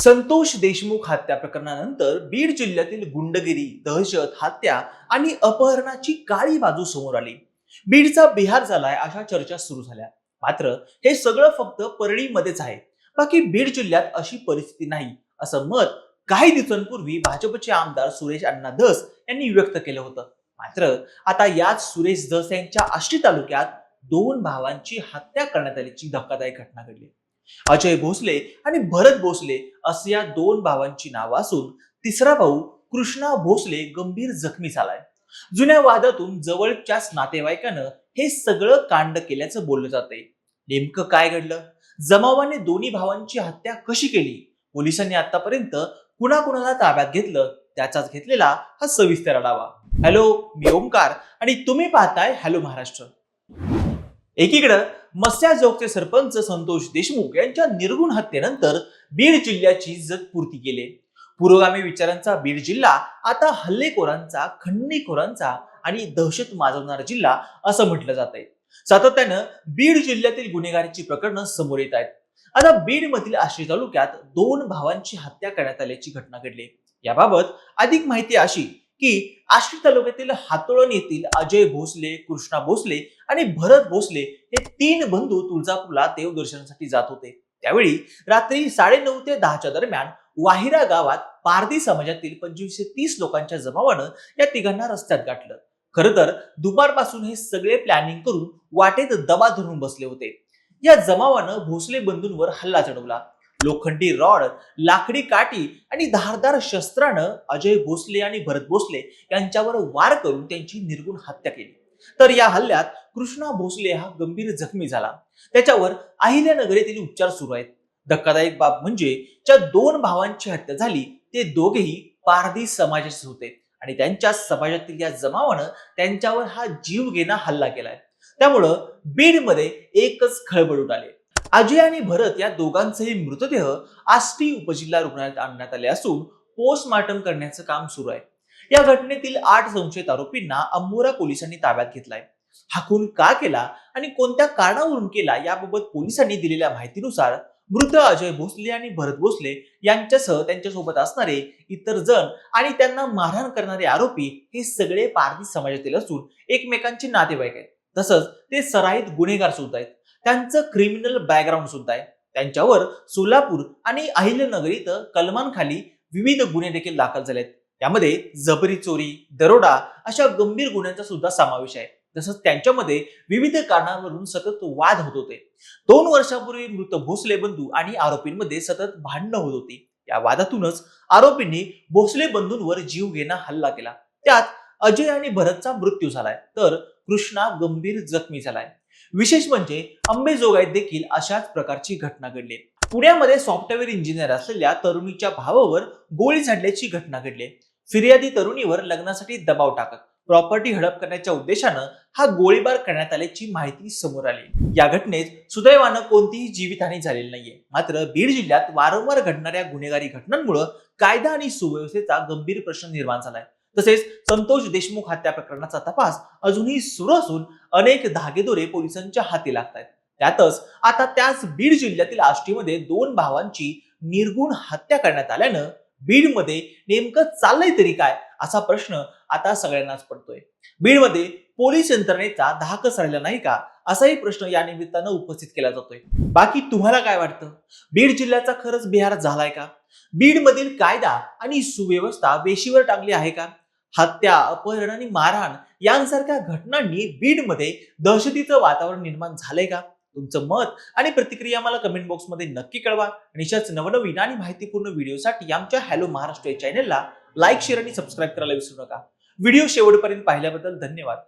संतोष देशमुख हत्या प्रकरणानंतर बीड जिल्ह्यातील गुंडगिरी दहशत हत्या आणि अपहरणाची काळी बाजू समोर आली. बीडचा बिहार झालाय अशा चर्चा सुरू झाल्या. मात्र हे सगळं फक्त परळीमध्येच आहे. बाकी बीड जिल्ह्यात अशी परिस्थिती नाही असं मत काही दिवसांपूर्वी भाजपचे आमदार सुरेश अण्णा धस यांनी व्यक्त केलं होतं. मात्र आता याच सुरेश धस यांच्या आष्टी तालुक्यात दोन भावांची हत्या करण्यात आल्याची धक्कादायक घटना घडली अजय भोसले आणि भरत भोसले असे या दोन भावांची नावं असून तिसरा भाऊ कृष्णा भोसले गंभीर जखमी झालाय. जुन्या वादातून जवळच्याच नातेवाईकानं हे सगळं कांड केल्याचं बोललं जातंय. नेमकं काय घडलं? जमावाने दोन्ही भावांची हत्या कशी केली? पोलिसांनी आतापर्यंत कुणाकुणाला ताब्यात घेतलं? त्याचाच घेतलेला हा सविस्तर आढावा. हॅलो मी ओमकार आणि तुम्ही पाहताय हॅलो महाराष्ट्र. एकीकडं मस्याजोगचे सरपंच संतोष देशमुख यांच्या निर्गुण हत्येनंतर बीड जिल्ह्याची जगपूर्ती केली. पुरोगामी विचारांचा बीड जिल्हा आता हल्लेखोरांचा खंडणीखोरांचा आणि दहशत माजवणारा जिल्हा असं म्हटलं जात आहे. सातत्यानं बीड जिल्ह्यातील गुन्हेगारीची प्रकरणं समोर येत आहेत. आता बीड मधील आश्री तालुक्यात दोन भावांची हत्या करण्यात आल्याची घटना घडली. याबाबत अधिक माहिती अशी की आश्री तालुक्यातील हातोळण येथील अजय भोसले कृष्णा भोसले आणि भरत भोसले हे तीन बंधू तुळजापूरला देवदर्शनासाठी जात होते. त्यावेळी रात्री साडेनऊ ते दहाच्या दरम्यान वाहिरा गावात पारधी समाजातील पंचवीसशे तीस लोकांच्या जमावानं या तिघांना रस्त्यात गाठलं. खरं तर दुपारपासून हे सगळे प्लॅनिंग करून वाटेत दबा धरून बसले होते. या जमावानं भोसले बंधूंवर हल्ला चढवला. लोखंडी रॉड लाकडी काठी आणि धारदार शस्त्रानं अजय भोसले आणि भरत भोसले यांच्यावर वार करून त्यांची निर्गुण हत्या केली. तर या हल्ल्यात कृष्णा भोसले हा गंभीर जखमी झाला. त्याच्यावर अहिल्यानगर येथील उपचार सुरू आहेत. धक्कादायक बाब म्हणजे ज्या दोन भावांची हत्या झाली ते दोघेही पारधी समाजाचे होते आणि त्यांच्या समाजातील या जमावानं त्यांच्यावर हा जीव घेणा हल्ला केलाय. त्यामुळं बीडमध्ये एकच खळबळ उडाली. अजय आणि भरत या दोघांचेही मृतदेह आष्टी उपजिल्हा रुग्णालयात आणण्यात आले असून पोस्टमार्टम करण्याचं काम सुरू आहे. या घटनेतील आठ संशयित आरोपींना अंबोरा पोलिसांनी ताब्यात घेतलाय. हा खून का केला आणि कोणत्या कारणावरून केला याबाबत पोलिसांनी दिलेल्या माहितीनुसार मृत अजय भोसले आणि भरत भोसले यांच्यासह त्यांच्यासोबत असणारे इतर जण आणि त्यांना मारहाण करणारे आरोपी हे सगळे पारधी समाजातील असून एकमेकांचे नातेवाईक आहेत. तसंच ते सराईत गुन्हेगार सुद्धा आहेत. त्यांचं क्रिमिनल बॅकग्राऊंड सुद्धा आहे. त्यांच्यावर सोलापूर आणि अहिल्यानगर इथं कलमांखाली विविध गुन्हे देखील दाखल झालेत. त्यामध्ये जबरी चोरी दरोडा अशा गंभीर गुन्ह्यांचा सुद्धा समावेश आहे. तसंच त्यांच्यामध्ये विविध कारणांवरून सतत वाद होत होते. दोन वर्षापूर्वी मृत भोसले बंधू आणि आरोपींमध्ये सतत भांडणं होत होती. या वादातूनच आरोपींनी भोसले बंधूंवर जीव घेणा हल्ला केला. त्यात अजय आणि भरतचा मृत्यू झालाय. तर कृष्णा गंभीर जखमी झालाय. विशेष म्हणजे अंबेजोगाईत देखील अशाच प्रकारची घटना घडली. पुण्यामध्ये सॉफ्टवेअर इंजिनियर असलेल्या तरुणीच्या भावावर गोळी झाडल्याची घटना घडली. फिर्यादी तरुणीवर लग्नासाठी दबाव टाकत प्रॉपर्टी हडप करण्याच्या उद्देशानं हा गोळीबार करण्यात आल्याची माहिती समोर आली. या घटनेत सुदैवानं कोणतीही जीवितहानी झालेली नाहीये. मात्र बीड जिल्ह्यात वारंवार घडणाऱ्या गुन्हेगारी घटनांमुळे कायदा आणि सुव्यवस्थेचा गंभीर प्रश्न निर्माण झालाय. तसेच संतोष देशमुख हत्या प्रकरणाचा तपास अजूनही सुरू असून अनेक धागेदोरे पोलिसांच्या हाती लागत आहेत त्यातच आता त्याच बीड जिल्ह्यातील आष्टीमध्ये दोन भावांची निर्गुण हत्या करण्यात आल्यानं बीडमध्ये नेमकं चाललंय तरी काय असा प्रश्न आता सगळ्यांनाच पडतोय. बीडमध्ये पोलीस यंत्रणेचा धाकच राहिला नाही का असाही प्रश्न या निमित्तानं उपस्थित केला जातोय. बाकी तुम्हाला काय वाटतं? बीड जिल्ह्याचा खरंच बिहार झालाय का? बीडमधील कायदा आणि सुव्यवस्था वेशीवर टांगली आहे का? हत्या अपहरण आणि मारहाण यांसारख्या घटनांनी बीडमध्ये दहशतीचं वातावरण निर्माण झालंय का? तुमचं मत आणि प्रतिक्रिया मला कमेंट बॉक्समध्ये नक्की कळवा. आणि अशाच नवनवीन आणि माहितीपूर्ण व्हिडिओसाठी आमच्या हॅलो महाराष्ट्र या चॅनलला लाईक शेअर आणि सबस्क्राईब करायला विसरू नका. व्हिडिओ शेवटपर्यंत पाहिल्याबद्दल धन्यवाद.